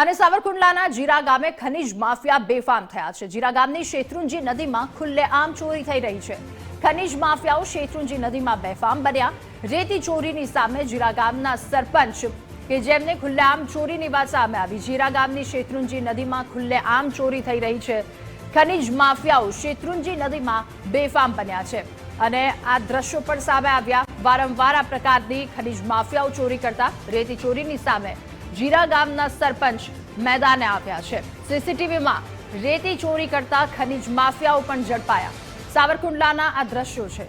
અને સાવરકુંડલાના જીરા ગામે ખનીજ માફિયા બેફામ થયા છે. જીરા ગામની શેત્રુંજી નદીમાં ખુલ્લેઆમ ચોરી થઈ રહી છે. ખનીજ માફિયાઓ શેત્રુંજી નદીમાં બેફામ બન્યા. રેતી ચોરીની સામે જીરા ગામના સરપંચ કે જેમને ખુલ્લેઆમ ચોરીની વાત સામે આવી. જીરા ગામની શેત્રુંજી નદીમાં ખુલ્લેઆમ ચોરી થઈ રહી છે. ખનીજ માફિયાઓ શેત્રુંજી નદીમાં બેફામ બન્યા છે. અને આ દ્રશ્યો પણ સામે આવ્યા. વારંવાર આ પ્રકારની ખનીજ માફિયાઓ ચોરી કરતા રેતી ચોરીની સામે જીરા ગામના સરપંચ મેદાને આવ્યા છે. સીસીટીવીમાં રેતી ચોરી કરતા ખનીજ માફિયાઓ પણ ઝડપાયા. સાવરકુંડલાના આ દ્રશ્યો છે.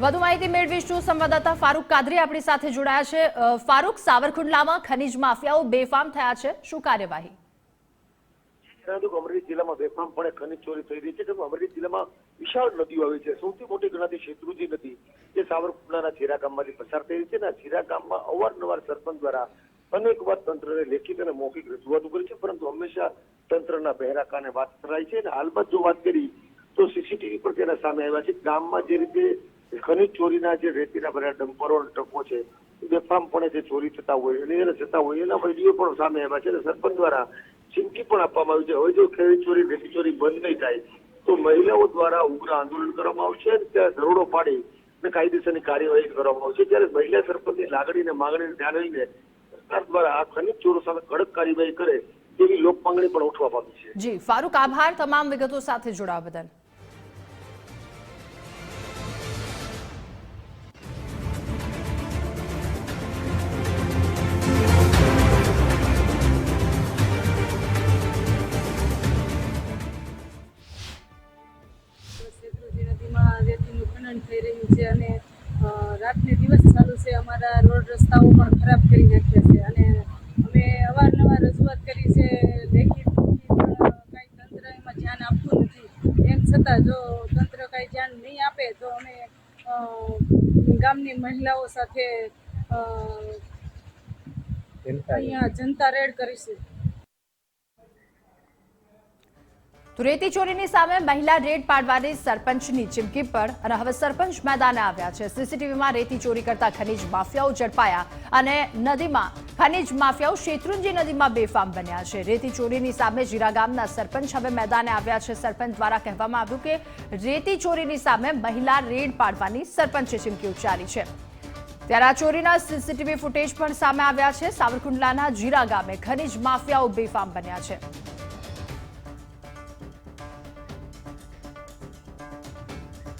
વધુ માહિતી મેળવીશું સંવાદદાતા ફારૂક કાદરી આપણી સાથે જોડાયા છે. ફારૂક, સાવરકુંડલામાં ખનીજ માફિયાઓ બેફામ થયા છે. શું કાર્યવાહી? પરંતુ અમરેલી જિલ્લામાં બેફામપણે ખનિજ ચોરી થઈ રહી છે તેમ અમરેલી જિલ્લામાં વિશાળ નદીઓ આવી છે. સૌથી મોટી ગણાતી શેત્રુજી નદી જે સાવરકુંડલાના જીરા ગામમાંથી પસાર થઈ રહી છે અને આ જીરા ગામમાં અવારનવાર સરપંચ દ્વારા અનેક વાર તંત્રને લેખિત અને મૌખિક રજૂઆતો કરી છે, પરંતુ હંમેશા તંત્રના બહેરા કાને વાત કરાય છે. અને હાલમાં જો વાત કરી તો સીસીટીવી પર તેના સામે આવ્યા છે. ગામમાં જે રીતે ખનીજ ચોરીના જે રેતીના ભર્યા ડમ્પરો ટ્રકો છે બેફામપણે જે ચોરી થતા હોય અને એને જતા હોય, એના વીડિયો પણ સામે આવ્યા છે અને સરપંચ દ્વારા ચીમકી પણ આપવામાં આવી છે. હવે જો ખનીજ ચોરી રેતી ચોરી બંધ નહીં થાય, તો મહિલાઓ દ્વારા ઉગ્ર આંદોલન કરવામાં આવશે અને ત્યાં દરોડો પાડી અને કાયદેસરની કાર્યવાહી કરવામાં આવશે. ત્યારે મહિલા સરપંચની લાગણીને માંગણીને ધ્યાને લઈને સરકાર દ્વારા આ ખનિજ ચોરો સામે કડક કાર્યવાહી કરે, તેવી લોક માંગણી પણ ઉઠવા પામી છે. જી, ફારૂક, આભાર. તમામ વિગતો સાથે જોડાવા બદલ. રેતીનું થઈ રહ્યું છે અને રાતને દિવસ ચાલુ છે. અમારા રોડ રસ્તાઓ પણ ખરાબ કરી નાખ્યા છે અને અમે અવારનવાર રજૂઆત કરી છે લેખિત કાંઈ તંત્ર એમાં ધ્યાન આપતું નથી. એમ છતાં જો તંત્ર કાંઈ ધ્યાન નહીં આપે તો અમે ગામની મહિલાઓ સાથે અહીંયા જનતા રેડ કરીશું. તો રેતી ચોરીની સામે મહિલા રેડ પાડવાની સરપંચની ચીમકી પર અને હવે સરપંચ મેદાને આવ્યા છે. સીસીટીવીમાં રેતી ચોરી કરતા ખનીજ માફિયાઓ ઝડપાયા અને નદીમાં ખનીજ માફિયાઓ શેત્રુંજી નદીમાં બેફામ બન્યા છે. રેતી ચોરીની સામે જીરા ગામના સરપંચ હવે મેદાને આવ્યા છે. સરપંચ દ્વારા કહેવામાં આવ્યું કે રેતી ચોરીની સામે મહિલા રેડ પાડવાની સરપંચે ચીમકી ઉચ્ચારી છે. ત્યારે આ ચોરીના સીસીટીવી ફૂટેજ પણ સામે આવ્યા છે. સાવરકુંડલાના જીરા ગામે ખનીજ માફિયાઓ બેફામ બન્યા છે.